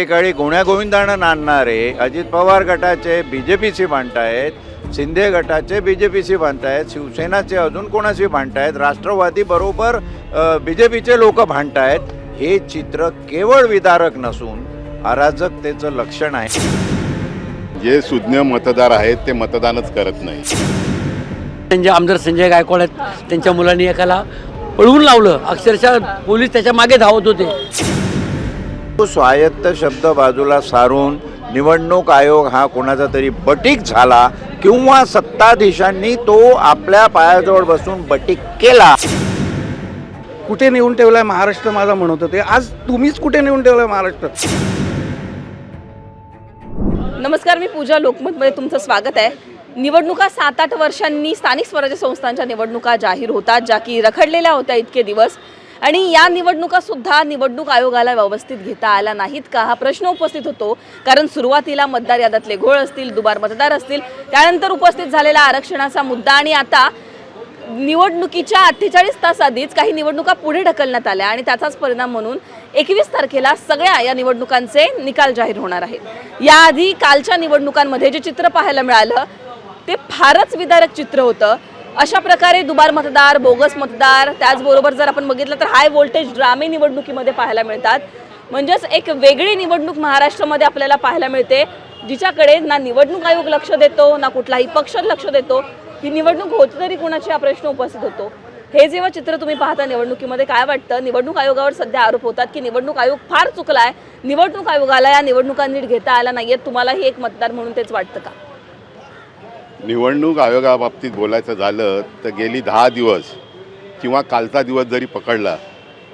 एकाळी गुण्यागोविंदानं नांदणारे अजित पवार गटाचे B J पीशी भांडतायत Shinde गटाचे B J पीशी भांडतायत शिवसेनाचे अजून कोणाशी भांडतायत राष्ट्रवादी बरोबर बी जे पीचे लोक भांडतायत हे चित्र केवळ विदारक नसून अराजकतेचं लक्षण आहे. जे सुज्ञ मतदार आहेत ते मतदानच करत नाही. त्यांचे आमदार संजय गायकवाड आहेत त्यांच्या मुलांनी एकाला पळवून लावलं. अक्षरशः पोलीस त्याच्यामागे धावत होते. तो स्वायत्त शब्द बाजूला सारून निवडणूक आयोग हा कोणाचा तरी बटीक झाला किंवा सत्ताधीशांनी तो आपल्या पायाजवळ बसून बटीक केला. कुठे नेऊन ठेवलाय महाराष्ट्र माझा म्हणत होते. आज तुम्हीच कुठे नेऊन ठेवलाय महाराष्ट्र? नमस्कार मी पूजा लोकमतमध्ये तुमचं स्वागत आहे. निवडणुका सात आठ वर्षांनी स्थानिक स्वराज्य संस्थांच्या निवडणुका जाहीर होतात ज्या की रखडलेल्या होत्या इतके दिवस. आणि या निवडणुका सुद्धा निवडणूक आयोगाला व्यवस्थित घेता आल्या नाहीत का? हा प्रश्न उपस्थित होतो. कारण सुरुवातीला मतदार यादातले घोळ असतील दुबार मतदार असतील त्यानंतर उपस्थित झालेला आरक्षणाचा मुद्दा आणि आता निवडणुकीच्या अठ्ठेचाळीस तास आधीच काही निवडणुका पुढे ढकलण्यात आल्या आणि त्याचाच परिणाम म्हणून एकवीस तारखेला सगळ्या या निवडणुकांचे निकाल जाहीर होणार आहेत. याआधी कालच्या निवडणुकांमध्ये जे चित्र पाहायला मिळालं ते फारच विदारक चित्र होतं. अशा प्रकारे दुबार मतदार बोगस मतदार त्याचबरोबर जर आपण बघितलं तर हाय व्होल्टेज ड्रामे निवडणुकीमध्ये पाहायला मिळतात. म्हणजेच एक वेगळी निवडणूक महाराष्ट्रामध्ये आपल्याला पाहायला मिळते जिच्याकडे ना निवडणूक आयोग लक्ष देतो ना कुठलाही पक्ष लक्ष देतो. ही निवडणूक होती तरी कुणाची हा प्रश्न उपस्थित होतो. हे जेव्हा चित्र तुम्ही पाहता निवडणुकीमध्ये काय वाटतं? निवडणूक आयोगावर सध्या आरोप होतात की निवडणूक आयोग फार चुकला आहे निवडणूक आयोगाला या निवडणुका नीट घेता आल्या तुम्हाला तुम्हालाही एक मतदार म्हणून तेच वाटतं का? निवडणूक आयोगाबाबतीत बोलायचं झालं तर गेली दहा दिवस किंवा कालचा दिवस जरी पकडला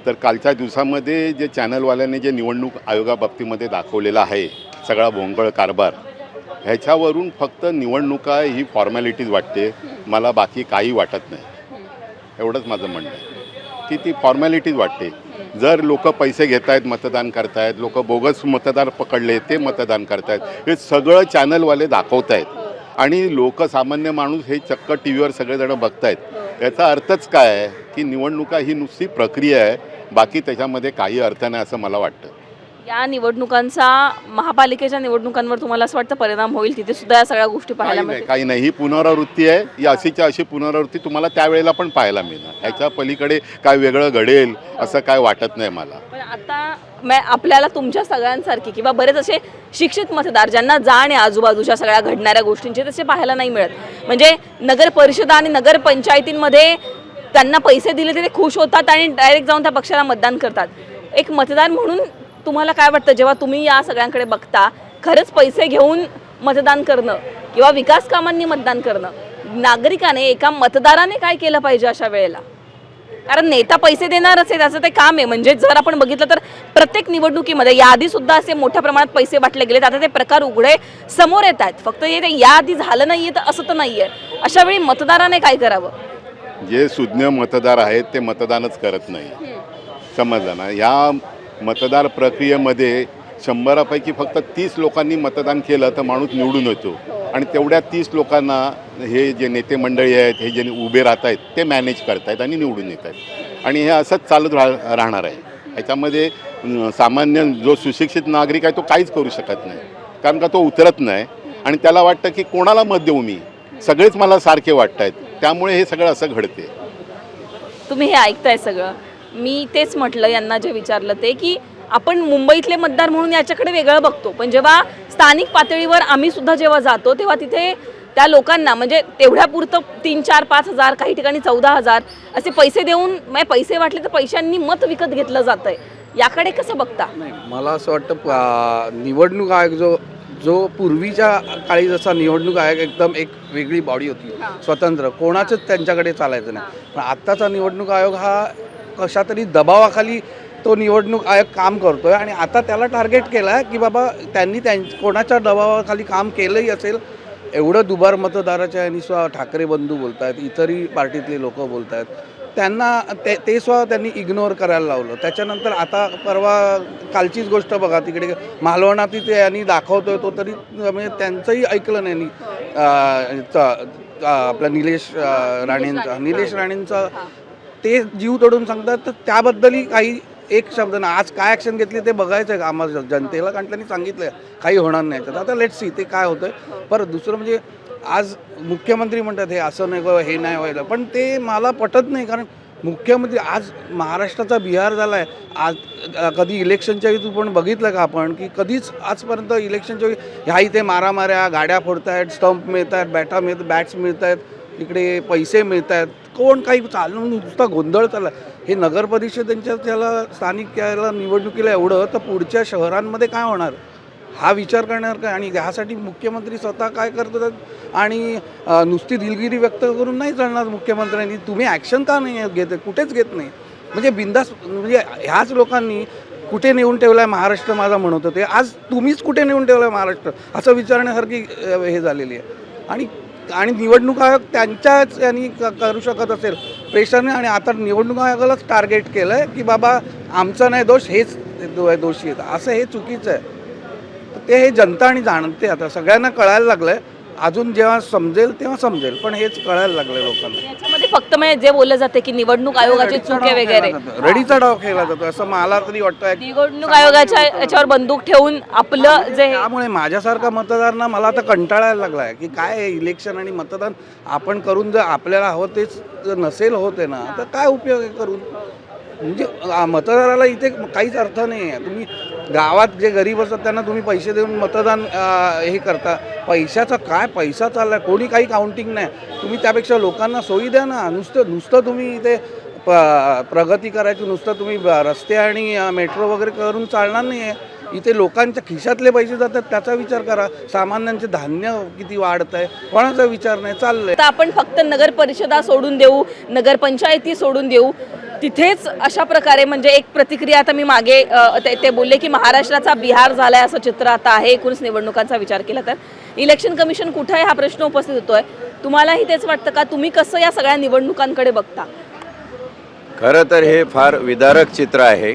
तर कालच्या दिवसामध्ये जे चॅनलवाल्याने जे निवडणूक आयोगाबाबतीमध्ये दाखवलेलं आहे सगळा भोंगळ कारभार ह्याच्यावरून फक्त निवडणुका ही फॉर्मॅलिटीज वाटते मला बाकी काही वाटत नाही. एवढंच माझं म्हणणं आहे. की ती फॉर्मॅलिटीज वाटते. जर लोक पैसे घेत आहेत मतदान करतायत लोक बोगस मतदार पकडले ते मतदान करतायत हे सगळं चॅनलवाले दाखवत आहेत आणि लोकसामान्य माणूस हे चक्क टी व्हीवर सगळेजण बघतायत. याचा अर्थच काय आहे की निवडणुका ही नुसती प्रक्रिया आहे बाकी त्याच्यामध्ये काही अर्थ नाही असं मला वाटतं. या निवडणुकांचा महापालिकेच्या निवडणुकांवर तुम्हाला असं वाटतं परिणाम होईल? तिथे सुद्धा या सगळ्या गोष्टी पाहायला काही नाही मिळतील. काही नाही. ही पुनरावृत्ती आहे. ही अशीच्या अशी पुनरावृत्ती तुम्हाला त्यावेळेला पण पाहायला मिळणार. ह्याच्या पलीकडे काय वेगळं घडेल असं काय वाटत नाही मला. पण आता मै आपल्याला तुमच्या सगळ्यांसारखी किंवा बरेच असे शिक्षित मतदार ज्यांना जाण आहे आजूबाजूच्या सगळ्या घडणाऱ्या गोष्टींचे तसे पाहायला नाही मिळत. म्हणजे नगर परिषदा आणि नगर पंचायतींमध्ये त्यांना पैसे दिले तरी ते खुश होतात आणि डायरेक्ट जाऊन त्या पक्षाला मतदान करतात. एक मतदार म्हणून तुम्हाला काय वाटतं? जेव्हा तुम्ही या सगळ्यांकडे बघता खरंच पैसे घेऊन मतदान करणं किंवा विकास कामांनी मतदान करणं नागरिकाने एका मतदाराने काय केलं पाहिजे अशा वेळेला? कारण नेता पैसे देणारच आहे त्याचं ते काम आहे. म्हणजे जर आपण बघितलं तर प्रत्येक निवडणुकीमध्ये याआधी सुद्धा असे मोठ्या प्रमाणात पैसे वाटले गेलेत. आता ते प्रकार उघडे समोर येत आहेत. फक्त हे याआधी झालं नाहीये तर असं तर नाहीये. अशा वेळी मतदाराने काय करावं? जे सुज्ञ मतदार आहेत ते मतदानच करत नाही. समजलं ना? या मतदार प्रक्रियेमध्ये शंभरापैकी फक्त तीस लोकांनी मतदान केलं तर माणूस निवडून येतो. आणि तेवढ्या तीस लोकांना हे जे नेते मंडळी आहेत हे जे उभे राहत आहेत ते मॅनेज करतायत आणि निवडून येत आहेत आणि हे असंच चालत राह राहणार आहे. ह्याच्यामध्ये सामान्य जो सुशिक्षित नागरिक आहे तो काहीच करू शकत नाही. कारण का तो उतरत नाही. आणि त्याला वाटतं की कोणाला मत देऊ मी? सगळेच मला सारखे वाटत आहेत त्यामुळे हे सगळं असं घडते तुम्ही हे ऐकताय सगळं. मी तेच म्हटलं यांना जे विचारलं ते की आपण मुंबईतले मतदार म्हणून याच्याकडे वेगळं बघतो. पण जेव्हा स्थानिक पातळीवर आम्ही सुद्धा जेव्हा जातो तेव्हा तिथे त्या लोकांना म्हणजे तेवढ्यापुरतं तीन चार पाच हजार काही ठिकाणी चौदा हजार असे पैसे देऊन म्हणजे पैसे वाटले तर पैशांनी मत विकत घेतलं जातंय. याकडे कसं बघता? मला असं वाटतं निवडणूक आयोग जो जो पूर्वीच्या काळी जसा निवडणूक आयोग एकदम एक वेगळी बॉडी होती. स्वतंत्र. कोणाचंच त्यांच्याकडे चालायचं नाही. पण आत्ताचा निवडणूक आयोग हा कशा तरी दबावाखाली तो निवडणूक आयोग काम करतोय आणि आता त्याला टार्गेट केलं आहे की बाबा त्यांनी त्यां कोणाच्या दबावाखाली काम केलंही असेल एवढं दुबार मतदाराच्या यांनी स्व ठाकरे बंधू बोलत आहेत इतरही पार्टीतले लोक बोलत आहेत त्यांना ते ते स्वतः त्यांनी इग्नोर करायला लावलं. त्याच्यानंतर आता परवा कालचीच गोष्ट बघा तिकडे मालवणात ते यांनी दाखवतोय तो तरी म्हणजे त्यांचंही ऐकलं नाही आपला निलेश राणेंचा निलेश राणेंचा ते जीव तोडून सांगतात तर त्याबद्दलही काही एक शब्द ना आज काय ॲक्शन घेतली ते बघायचं आहे आम्हाला जनतेला कारण त्यांनी सांगितलं काही होणार नाही. तर आता लेट सी ते काय होतं पर दुसरं म्हणजे आज मुख्यमंत्री म्हणतात हे असं नाही गं, हे नाही व्हायला. पण ते मला पटत नाही कारण मुख्यमंत्री आज महाराष्ट्राचा बिहार झाला आहे आज कधी इलेक्शनच्या वेळी तू पण बघितलं का आपण की कधीच आजपर्यंत इलेक्शनच्या वेळी ह्या इथे मारामाऱ्या गाड्या फोडत आहेत स्टंप मिळत आहेत बॅटा मिळत बॅट्स मिळत आहेत इकडे पैसे मिळत आहेत कोण काही चालून नुसता गोंधळ चालला. हे नगर परिषदेच्या त्याला स्थानिक त्याला निवडणुकीला एवढं तर पुढच्या शहरांमध्ये काय होणार? हा विचार करणार काय? आणि ह्यासाठी मुख्यमंत्री स्वतः काय करतात? आणि नुसती दिलगिरी व्यक्त करून नाही चालणार मुख्यमंत्र्यांनी? तुम्ही ॲक्शन का नाही घेत? कुठेच घेत नाही. म्हणजे बिंदास म्हणजे ह्याच लोकांनी कुठे नेऊन ठेवलं आहे महाराष्ट्र माझा म्हणत होते. आज तुम्हीच कुठे नेऊन ठेवलं आहे महाराष्ट्र? असं विचारण्यासारखी हे झालेली आहे. आणि आणि निवडणूक आयोग त्यांच्याच यांनी क- करू शकत असेल. प्रेशरने आणि आता निवडणूक आयोगालाच टार्गेट केलं आहे की बाबा आमचा नाही दोष हेच दो- दोषी आहेत. असं हे चुकीचं आहे. ते हे जनता आणि जाणते आता. सगळ्यांना कळायला लागलं आहे अजून जेव्हा समजेल तेव्हा समजेल पण हेच कळायला लागलंय लोकांना. याच्यामध्ये फक्त म्हणजे जे बोललं जाते की निवडणूक आयोगाची रडीचा चुके डाव वगैरे. खेळला जातो. रडीचा डाव खेळला जातो असं मला तरी वाटतं निवडणूक आयोगाच्या याच्यावर बंदूक ठेवून आपलं जे त्यामुळे माझ्यासारखा मतदारांना मला आता कंटाळायला लागला आहे की काय इलेक्शन आणि मतदान आपण करून जर आपल्याला हवं तेच जर नसेल होते ना तर काय उपयोग आहे करून? म्हणजे मतदाराला इथे काहीच अर्थ नाही आहे तुम्ही गावात जे गरीब असतात त्यांना तुम्ही पैसे देऊन मतदान हे करता. पैशाचा काय? पैसा चालला आहे कोणी काही काउंटिंग नाही. तुम्ही त्यापेक्षा लोकांना सोयी द्या ना. नुसतं नुसतं तुम्ही इथे प प्रगती करायची नुसतं तुम्ही रस्ते आणि मेट्रो वगैरे करून चालणार नाही आहे इथे लोकांच्या खिशातले पैसे जातात त्याचा विचार करा. सामान्यांचे धान्य किती वाढत आहे कोणाचा विचार नाही. चाललंय. आपण फक्त नगर परिषदा सोडून देऊ नगरपंचायती सोडून देऊ. तिथेच अशा प्रकारे म्हणजे एक प्रतिक्रिया आता मी मागे ते बोलले की महाराष्ट्राचा बिहार झालाय असं चित्र आता आहे एकूणच निवडणुकांचा विचार केला तर. इलेक्शन कमिशन कुठं आहे हा प्रश्न उपस्थित होतोय? तुम्हालाही तेच वाटतं का? तुम्ही कसं या सगळ्या निवडणुकांकडे बघता? खरं तर हे फार विदारक चित्र आहे.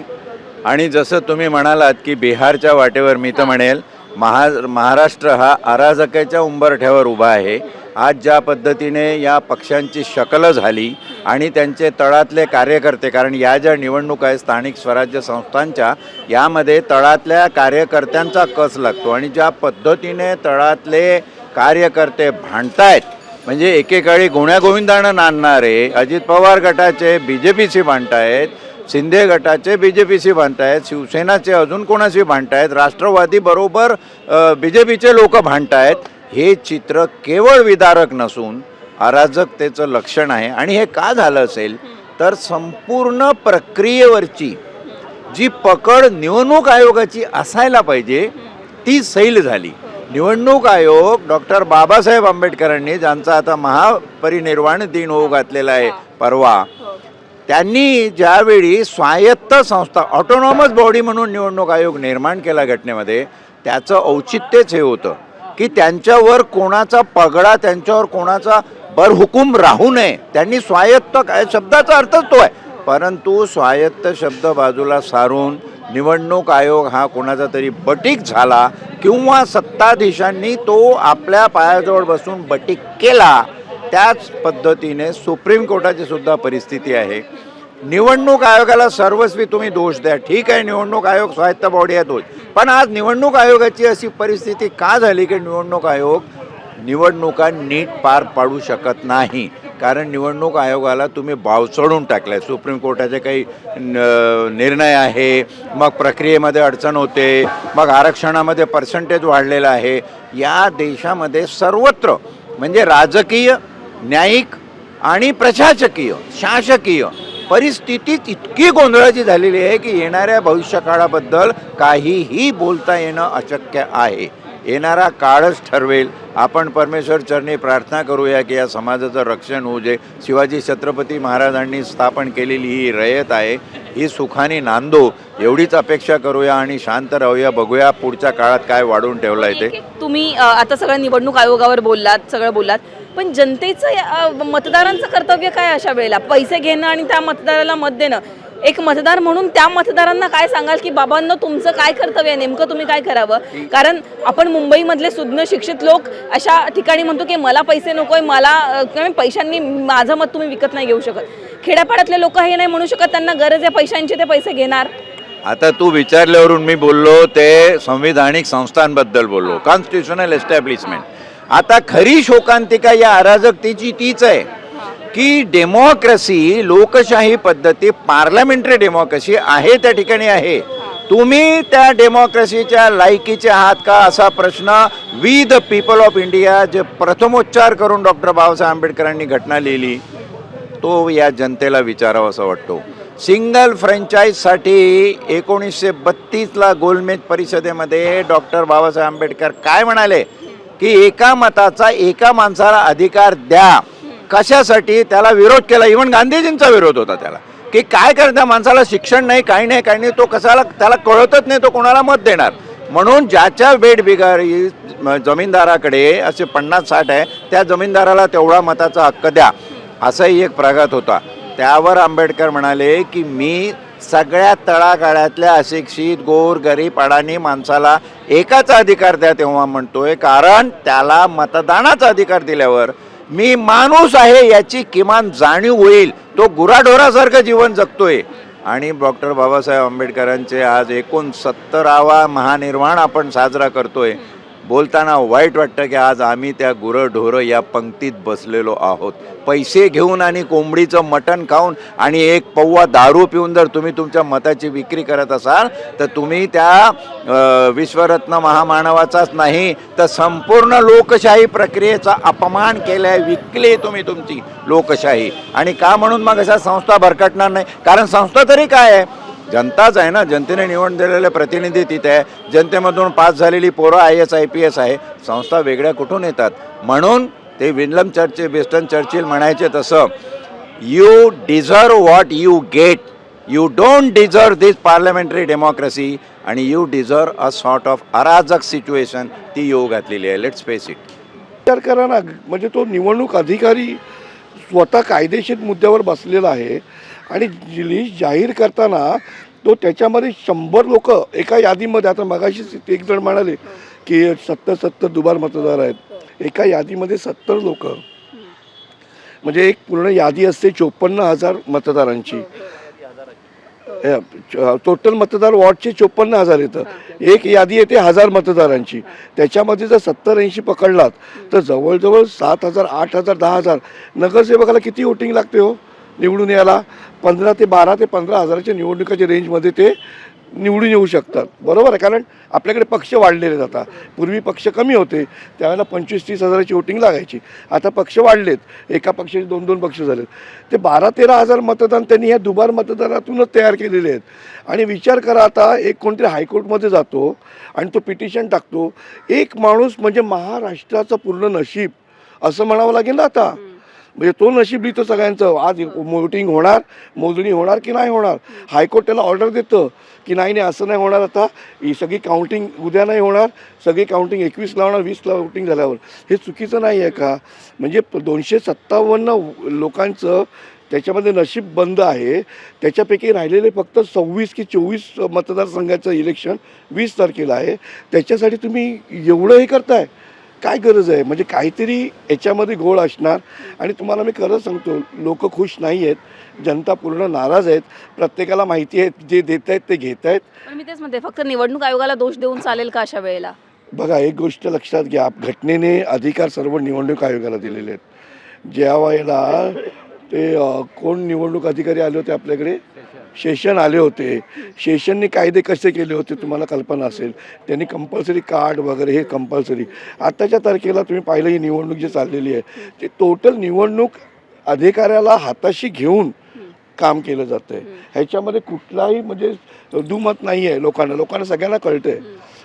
आणि जसं तुम्ही म्हणालात की बिहारच्या वाटेवर मी तर म्हणेल महा महाराष्ट्र हा अराजकाच्या उंबरठ्यावर उभा आहे. आज ज्या पद्धतीने या पक्षांची शकल झाली आणि त्यांचे तळातले कार्यकर्ते कारण या ज्या निवडणूक आहेत स्थानिक स्वराज्य संस्थांच्या यामध्ये तळातल्या कार्यकर्त्यांचा कस लागतो आणि ज्या पद्धतीने तळातले कार्यकर्ते भांडतायत म्हणजे एकेकाळी गुण्यागोविंदानं नांदणारे अजित पवार गटाचे बी जे पीशी भांडतायत शिंदे गटाचे बी जे पीशी भांडतायत शिवसेनाचे अजून कोणाशी भांडतायत? राष्ट्रवादी बरोबर बी जे पीचे लोक भांडतायत. हे चित्र केवळ विदारक नसून अराजकतेचं लक्षण आहे. आणि हे का झालं असेल? तर संपूर्ण प्रक्रियेवरची जी पकड निवडणूक आयोगाची असायला पाहिजे ती सैल झाली. निवडणूक आयोग डॉक्टर बाबासाहेब आंबेडकरांनी ज्यांचा आता महापरिनिर्वाण दिन होऊ घातलेला आहे परवा त्यांनी ज्यावेळी स्वायत्त संस्था ऑटोनॉमस बॉडी म्हणून निवडणूक आयोग निर्माण केला घटनेमध्ये त्याचं औचित्यच हे होतं की त्यांच्यावर कोणाचा पगडा त्यांच्यावर कोणाचा बरहुकूम राहू नये. त्यांनी स्वायत्त काय शब्दाचा अर्थच तो आहे. परंतु स्वायत्त शब्द बाजूला सारून निवडणूक आयोग हा कोणाचा तरी बटीक झाला किंवा सत्ताधीशांनी तो आपल्या पायाजवळ बसून बटीक केला त्याच पद्धतीने सुप्रीम कोर्टाची सुद्धा परिस्थिती आहे. निवडणूक आयोगाला सर्वस्वी तुम्ही दोष द्या. ठीक आहे निवडणूक आयोग स्वायत्त बॉडी आहे तोच पण आज निवडणूक आयोगाची अशी परिस्थिती का झाली की निवडणूक आयोग निवडणुका नीट पार पाडू शकत नाही? कारण निवडणूक आयोगाला तुम्ही भाव चढून टाकलाय. सुप्रीम कोर्टाचे काही न- निर्णय आहे. मग प्रक्रियेमध्ये अडचण होते. मग आरक्षणामध्ये पर्सेंटेज वाढलेलं आहे. या देशामध्ये सर्वत्र म्हणजे राजकीय न्यायिक आणि प्रशासकीय शासकीय परिस्थितीत इतकी गोंधळाची झालेली आहे की येणाऱ्या भविष्यकाळाबद्दल काहीही बोलता येणं अशक्य आहे. येणारा काळच ठरवेल. आपण परमेश्वर चरणी प्रार्थना करूया की या समाजाचं रक्षण होऊ दे शिवाजी छत्रपती महाराजांनी स्थापन केलेली ही रयत आहे ही सुखाने नांदो. एवढीच अपेक्षा करूया आणि शांत राहूया. बघूया पुढच्या काळात काय वाढून ठेवलं आहे. ते तुम्ही आता सगळं निवडणूक आयोगावर बोललात सगळं बोललात. पण जनतेचं मतदारांचं कर्तव्य काय अशा वेळेला? पैसे घेणं आणि त्या मतदाराला मत देणं. एक मतदार म्हणून त्या मतदारांना काय सांगाल की बाबांनो तुमचं काय कर्तव्य आहे? नेमकं तुम्ही काय करावं? कारण आपण मुंबईमधले सुज्ञ शिक्षित लोक अशा ठिकाणी म्हणतो की मला पैसे नकोय मला अ, किंवा पैशांनी माझं मत तुम्ही विकत नाही घेऊ शकत. खेड्यापाड्यातले लोक हे नाही म्हणू शकत त्यांना गरज आहे पैशांची ते पैसे घेणार. आता तू विचारल्यावरून मी बोललो ते संविधानिक संस्थांबद्दल बोललो. कॉन्स्टिट्युशनल एस्टॅब्लिशमेंट आता खरी शोकांतिका या अराजकतेची तीच आहे की डेमोक्रेसी लोकशाही पद्धती पार्लमेंटरी डेमोक्रेसी आहे त्या ठिकाणी आहे. तुम्ही त्या डेमोक्रेसीच्या लायकीचे आहात का असा प्रश्न we the people of India जे प्रथमोच्चार करून डॉक्टर बाबासाहेब आंबेडकरांनी घटना लिहिली तो या जनतेला विचारावा असं वाटतो. सिंगल फ्रँचाईजसाठी एकोणीसशे बत्तीसला गोलमेज परिषदेमध्ये डॉक्टर बाबासाहेब आंबेडकर काय म्हणाले? की एका मताचा एका माणसाला अधिकार द्या. कशासाठी? त्याला विरोध केला. इव्हन गांधीजींचा विरोध होता त्याला. की काय करता माणसाला शिक्षण नाही काही नाही काही नाही. तो कसाला त्याला कळतच नाही तो कोणाला मत देणार? म्हणून ज्याच्या बेट बिगारी जमीनदाराकडे असे पन्नास साठ आहे त्या जमीनदाराला तेवढा मताचा हक्क द्या. असाही एक प्रघात होता. त्यावर आंबेडकर म्हणाले की मी सगळ्या तळागाळ्यातल्या अशिक्षित गोर गरीब अडाणी माणसाला एकाचा अधिकार द्या तेव्हा म्हणतोय. कारण त्याला मतदानाचा अधिकार दिल्यावर मी माणूस आहे याची किमान जाणीव होईल. तो गुराढोरासारखं जीवन जगतोय. आणि डॉक्टर बाबासाहेब आंबेडकरांचे आज एकूण सत्तरावा महानिर्वाण आपण साजरा करतोय. बोलताना वाईट वाटतं की आज आम्ही त्या गुरंढोरं या पंक्तीत बसलेलो आहोत. पैसे घेऊन आणि कोंबडीचं मटण खाऊन आणि एक पौवा दारू पिऊन जर तुम्ही तुमच्या मताची विक्री करत असाल तर तुम्ही त्या विश्वरत्न महामानवाचाच नाही तर संपूर्ण लोकशाही प्रक्रियेचा अपमान केलाय विकली तुम्ही तुमची लोकशाही. आणि का म्हणून मग अशा संस्था भरकटणार नाही? कारण संस्था तरी काय आहे? जनताच आहे ना जनतेने निवडून दिलेले प्रतिनिधी तिथे आहे. जनतेमधून पास झालेली पोरं I S I P S आहे. संस्था वेगळ्या कुठून येतात? म्हणून ते विन्लम चर्चिल वेस्टर्न चर्चिल म्हणायचे तसं you deserve what you get you don't deserve this parliamentary democracy आणि you deserve a sort of अराजक सिच्युएशन ती येऊ घातलेली आहे. लेट्स फेस इट विचार करा ना. म्हणजे तो निवडणूक अधिकारी स्वतः कायदेशीर मुद्द्यावर बसलेला आहे. आणि लिस्ट जाहीर करताना तो त्याच्यामध्ये शंभर लोक एका यादीमध्ये आता मगाशीच एक जण म्हणाले की सत्तर सत्तर दुबार मतदार आहेत. एका यादीमध्ये सत्तर लोक. म्हणजे एक पूर्ण यादी असते चोपन्न हजार मतदारांची. टोटल मतदार वॉर्डचे चोपन्न हजार येतं. एक यादी येते हजार मतदारांची. त्याच्यामध्ये जर सत्तर ऐंशी पकडलात तर जवळजवळ सात हजार आठ हजार दहा हजार नगरसेवकाला किती वोटिंग लागते हो? निवडून यायला पंधरा ते बारा ते पंधरा हजाराच्या निवडणुकाच्या रेंजमध्ये ते निवडून येऊ शकतात. बरोबर आहे? कारण आपल्याकडे पक्ष वाढलेले जातात. पूर्वी पक्ष कमी होते. त्यावेळेला पंचवीस तीस हजाराची वोटिंग लागायची. आता पक्ष वाढलेत. एका पक्षाचे दोन दोन पक्ष झालेत. ते बारा तेरा हजार मतदान त्यांनी ह्या दुबार मतदानातूनच तयार केलेले आहेत. आणि विचार करा आता एक कोणतरी हायकोर्टमध्ये जातो आणि तो पिटिशन टाकतो. एक माणूस म्हणजे महाराष्ट्राचं पूर्ण नशीब असं म्हणावं लागेल ना आता? म्हणजे तो नशीब लिहितो सगळ्यांचं. आज वोटिंग होणार मोजणी होणार की नाही होणार? हायकोर्ट त्याला ऑर्डर देतं की नाही नाही असं नाही होणार आता. ही सगळी काउंटिंग उद्या नाही होणार. सगळी काउंटिंग एकवीसला होणार वीसला वोटिंग झाल्यावर. हे चुकीचं नाही आहे का? म्हणजे दोनशे सत्तावन्न लोकांचं त्याच्यामध्ये नशीब बंद आहे. त्याच्यापैकी राहिलेले फक्त सव्वीस की चोवीस मतदारसंघाचं इलेक्शन वीस तारखेला आहे. त्याच्यासाठी तुम्ही एवढं हे करताय. काय गरज आहे? म्हणजे काहीतरी याच्यामध्ये घोळ असणार. आणि तुम्हाला मी खरं सांगतो लोक खुश नाही आहेत जनता पूर्ण नाराज आहेत. प्रत्येकाला माहिती आहे जे देत आहेत ते घेत आहेत. मी तेच म्हणते फक्त निवडणूक आयोगाला दोष देऊन चालेल का अशा वेळेला? बघा एक गोष्ट लक्षात घ्या. घटनेने अधिकार सर्व निवडणूक आयोगाला दिलेले आहेत. ज्या वेळेला ते कोण निवडणूक अधिकारी आले होते आपल्याकडे? शेषन आले होते. शेषनने कायदे कसे केले होते तुम्हाला कल्पना असेल? त्यांनी कंपल्सरी कार्ड वगैरे हे कंपल्सरी आत्ताच्या तारखेला तुम्ही पाहिलं ही निवडणूक जी चाललेली आहे ती टोटल निवडणूक अधिकाऱ्याला हाताशी घेऊन काम केलं जातं आहे ह्याच्यामध्ये कुठलाही म्हणजे दुमत नाही आहे लोकांना. लोकांना सगळ्यांना कळतं आहे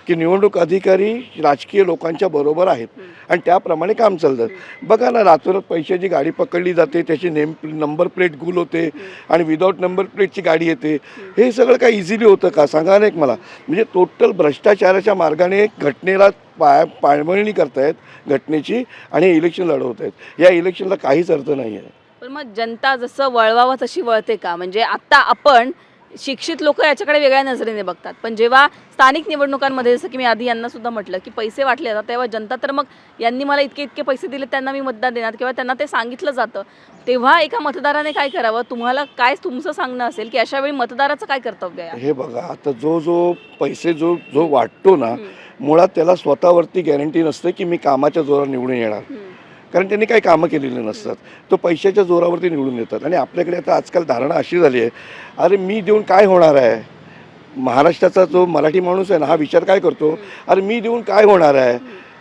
की निवडणूक अधिकारी राजकीय लोकांच्या बरोबर आहेत. आणि त्याप्रमाणे काम चालतं. बघा ना रातोरात पैशाची गाडी पकडली जाते त्याची नेम नंबर प्लेट गुल होते आणि विदाऊट नंबर प्लेटची गाडी येते. हे सगळं काय इझिली होतं का? सांगा ना एक मला. म्हणजे टोटल भ्रष्टाचाराच्या मार्गाने घटनेला पाय पाळमळणी करतायत घटनेची आणि इलेक्शन लढवत आहेत या इलेक्शनला काहीच अर्थ नाही आहे पण मग जनता जसं वळवावं तशी वळते का? म्हणजे आता आपण शिक्षित लोक याच्याकडे वेगळ्या नजरेने बघतात. पण जेव्हा स्थानिक निवडणुकांमध्ये जसं की मी आधी यांना सुद्धा म्हटलं की पैसे वाटले जातात तेव्हा जनता तर मग यांनी मला इतके इतके पैसे दिले त्यांना मी मतदान देणार किंवा त्यांना ते सांगितलं जातं. तेव्हा एका मतदाराने काय करावं? तुम्हाला काय तुमचं सांगणं असेल की अशा वेळी मतदाराचं काय कर्तव्य आहे? हे बघा आता जो जो पैसे जो जो वाटतो ना मुळात त्याला स्वतःवरती गॅरंटी नसते की मी कामाच्या जोरावर निवडून येणार. कारण त्यांनी काही कामं केलेली नसतात. तो पैशाच्या जोरावरती निवडून येतात. आणि आपल्याकडे आता आजकाल धारणा अशी झाली आहे अरे मी देऊन काय होणार आहे? महाराष्ट्राचा जो मराठी माणूस आहे ना हा विचार काय करतो? अरे मी देऊन काय होणार आहे?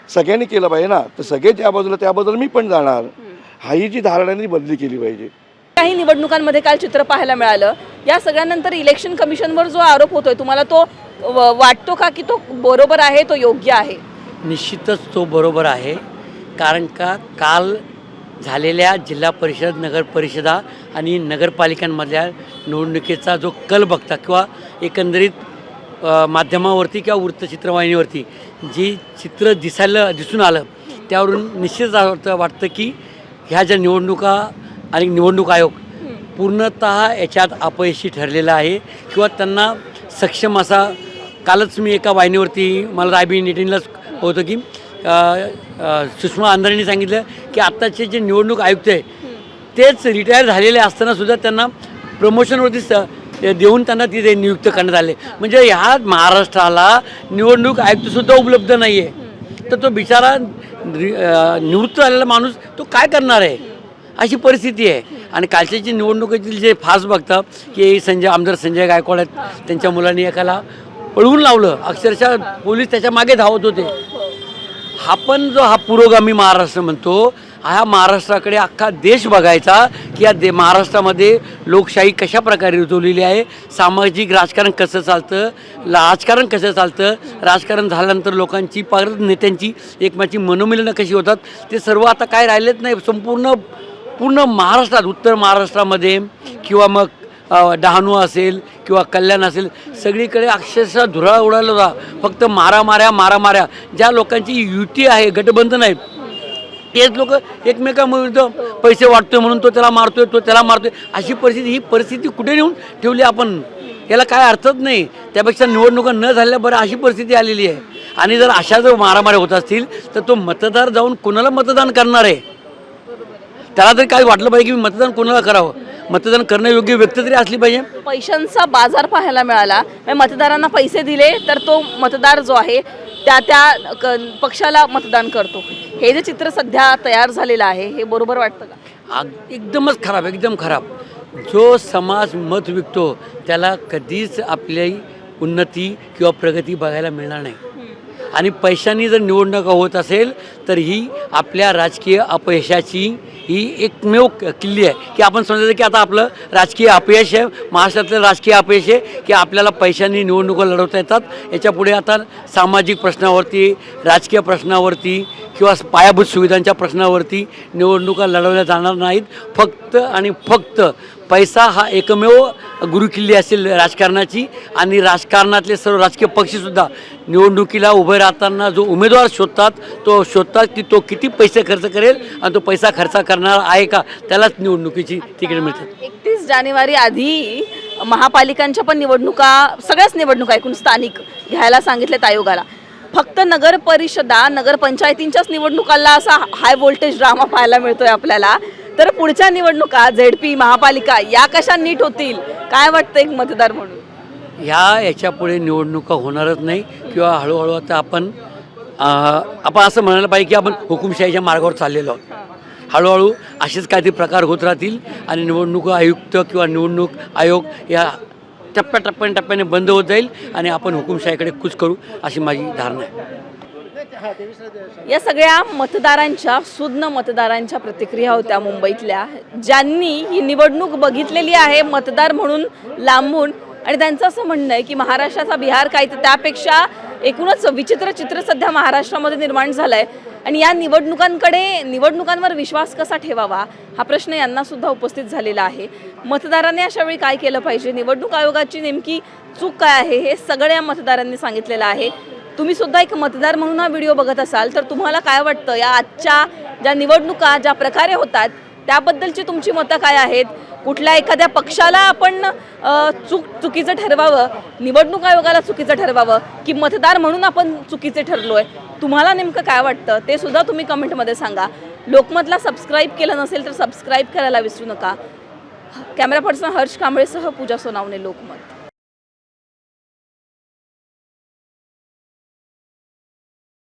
सगळ्यांनी केलं पाहिजे ना. तर सगळे त्या बाजूला त्या बाजूला मी पण जाणार. हा ही जी धारणा आहे ती बदली केली पाहिजे. काही निवडणुकांमध्ये काल चित्र पाहायला मिळालं. या सगळ्यानंतर इलेक्शन कमिशनवर जो आरोप होतोय तुम्हाला तो व- वाटतो का की तो बरोबर आहे तो योग्य आहे? निश्चितच तो बरोबर आहे. कारण का? काल झालेल्या जिल्हा परिषद नगर परिषदा आणि नगरपालिकांमधल्या निवडणुकीचा जो कल बघता किंवा एकंदरीत माध्यमावरती किंवा वृत्तचित्रवाहिनीवरती जी चित्र दिसायला दिसून आलं त्यावरून निश्चित वाटतं की ह्या ज्या निवडणुका आणि निवडणूक आयोग पूर्णत याच्यात अपयशी ठरलेला आहे किंवा त्यांना सक्षम असा कालच मी एका वाहिनीवरती मला रायबी नेटिनलाच होतं की सुषमा आंधळेंनी सांगितलं की आत्ताचे जे निवडणूक आयुक्त आहे तेच रिटायर झालेले असताना सुद्धा त्यांना प्रमोशनवरती देऊन त्यांना तिथे नियुक्त करण्यात आले. म्हणजे ह्या महाराष्ट्राला निवडणूक आयुक्तसुद्धा उपलब्ध नाही आहे तर तो बिचारा निवृत्त झालेला माणूस तो काय करणार आहे? अशी परिस्थिती आहे. आणि कालच्याची निवडणुकीतील जे फास बघता की संजय आमदार संजय गायकवाड आहेत त्यांच्या मुलांनी एकाला पळवून लावलं. अक्षरशः पोलीस त्याच्यामागे धावत होते. हा पण जो हा पुरोगामी महाराष्ट्र म्हणतो हा महाराष्ट्राकडे अख्खा देश बघायचा की या दे महाराष्ट्रामध्ये लोकशाही कशा प्रकारे रुजवलेली आहे सामाजिक राजकारण कसं चालतं राजकारण कसं चालतं राजकारण झाल्यानंतर लोकांची परत नेत्यांची एकमेकाची मनोमिलनं कशी होतात ते सर्व आता काय राहिलेच नाही संपूर्ण पूर्ण महाराष्ट्रात उत्तर महाराष्ट्रामध्ये किंवा मग डहाणू असेल किंवा कल्याण असेल सगळीकडे अक्षरशः धुराळ उडाला होता. फक्त मारामाऱ्या मारामाऱ्या. ज्या लोकांची युती आहे गटबंधन आहे तेच लोक एकमेकांविरुद्ध पैसे वाटतोय म्हणून तो त्याला मारतोय तो त्याला मारतोय. अशी परिस्थिती ही परिस्थिती कुठे नेऊन ठेवली आपण? याला काय अर्थच नाही. त्यापेक्षा निवडणुका न झाल्या बरं अशी परिस्थिती आलेली आहे. आणि जर अशा जर मारामाऱ्या होत असतील तर तो मतदार जाऊन कोणाला मतदान करणार आहे? त्याला तरी काय वाटलं पाहिजे की मी मतदान कोणाला करावं? मतदान करण्यायोग्य व्यक्ती तरी असली पाहिजे. पैशांचा बाजार पाहायला मिळाला. म्हणजे मतदारांना पैसे दिले तर तो मतदार जो आहे त्या त्या क- पक्षाला मतदान करतो. हे जे चित्र सध्या तयार झालेलं आहे हे बरोबर वाटतं का? आग- एकदमच खराब एकदम खराब. जो समाज मत विकतो त्याला कधीच आपली उन्नती किंवा प्रगती बघायला मिळणार नाही. आणि पैशांनी जर निवडणुका होत असेल तर ही आपल्या राजकीय अपयशाची ही एकमेव किल्ली आहे. की आपण समजायचं की आता आपलं राजकीय अपयश आहे महाराष्ट्रातलं राजकीय अपयश आहे की आपल्याला पैशांनी निवडणुका लढवता येतात. याच्यापुढे आता सामाजिक प्रश्नावरती राजकीय प्रश्नावरती किंवा पायाभूत सुविधांच्या प्रश्नावरती निवडणुका लढवल्या जाणार नाहीत. फक्त आणि फक्त पैसा हा एकमेव गुरुकिल्ली असेल राजकारणाची आणि राजकारणातले सर्व राजकीय पक्षीसुद्धा निवडणुकीला उभे राहताना जो उमेदवार शोधतात तो शोधतात की तो किती पैसे खर्च करेल आणि तो पैसा खर्च करणार आहे का त्यालाच निवडणुकीची तिकीट मिळतात. एकतीस जानेवारी आधी महापालिकांच्या पण निवडणुका सगळ्याच निवडणुका ऐकून स्थानिक घ्यायला सांगितलेत आयोगाला. फक्त नगर परिषदा नगरपंचायतींच्याच निवडणुकांना असा हाय व्होल्टेज ड्रामा पाहायला मिळतोय आपल्याला. तर पुढच्या निवडणुका झेडपी महापालिका या कशा नीट होतील? काय वाटतं एक मतदार म्हणून? ह्या याच्यापुढे निवडणुका होणारच नाही किंवा हळूहळू आता आपण आपण असं म्हणायला पाहिजे की आपण हुकुमशाहीच्या मार्गावर चाललेलो आहोत. हळूहळू असेच काहीतरी प्रकार होत राहतील आणि निवडणूक आयुक्त किंवा निवडणूक आयोग या टप्प्याटप्प्याने टप्प्याने बंद होत जाईल आणि आपण हुकुमशाहीकडे कूच करू अशी माझी धारणा आहे. या सगळ्या मतदारांच्या सुज्ञ मतदारांच्या प्रतिक्रिया होत्या मुंबईतल्या. ज्यांनी ही निवडणूक बघितलेली आहे मतदार म्हणून लांबून. आणि त्यांचं असं म्हणणं आहे की महाराष्ट्राचा बिहार काय तर त्यापेक्षा एकूणच विचित्र चित्र सध्या महाराष्ट्रामध्ये निर्माण झालं आहे आणि या निवडणुकांकडे निवडणुकांवर विश्वास कसा ठेवावा? हा प्रश्न यांना सुद्धा उपस्थित झालेला आहे. मतदारांनी अशा वेळी काय केलं पाहिजे? निवडणूक आयोगाची नेमकी चूक काय आहे? हे सगळ्या मतदारांनी सांगितलेलं आहे. तुम्ही सुद्धा एक मतदार म्हणून हा व्हिडिओ बघत असाल तर तुम्हाला काय वाटतं? या आजच्या ज्या निवडणुका ज्या प्रकारे होतात त्याबद्दलची तुमची मतं काय आहेत? कुठल्या एखाद्या पक्षाला आपण चूक चुकीचं ठरवावं? निवडणूक आयोगाला चुकीचं ठरवावं? की मतदार म्हणून आपण चुकीचे ठरलो आहे तुम्हाला नेमकं काय वाटतं? ते सुद्धा तुम्ही कमेंटमध्ये सांगा. लोकमतला सबस्क्राईब केलं नसेल तर सबस्क्राईब करायला विसरू नका. कॅमेरा पर्सन हर्ष कांबळेसह पूजा सोनावणे लोकमत.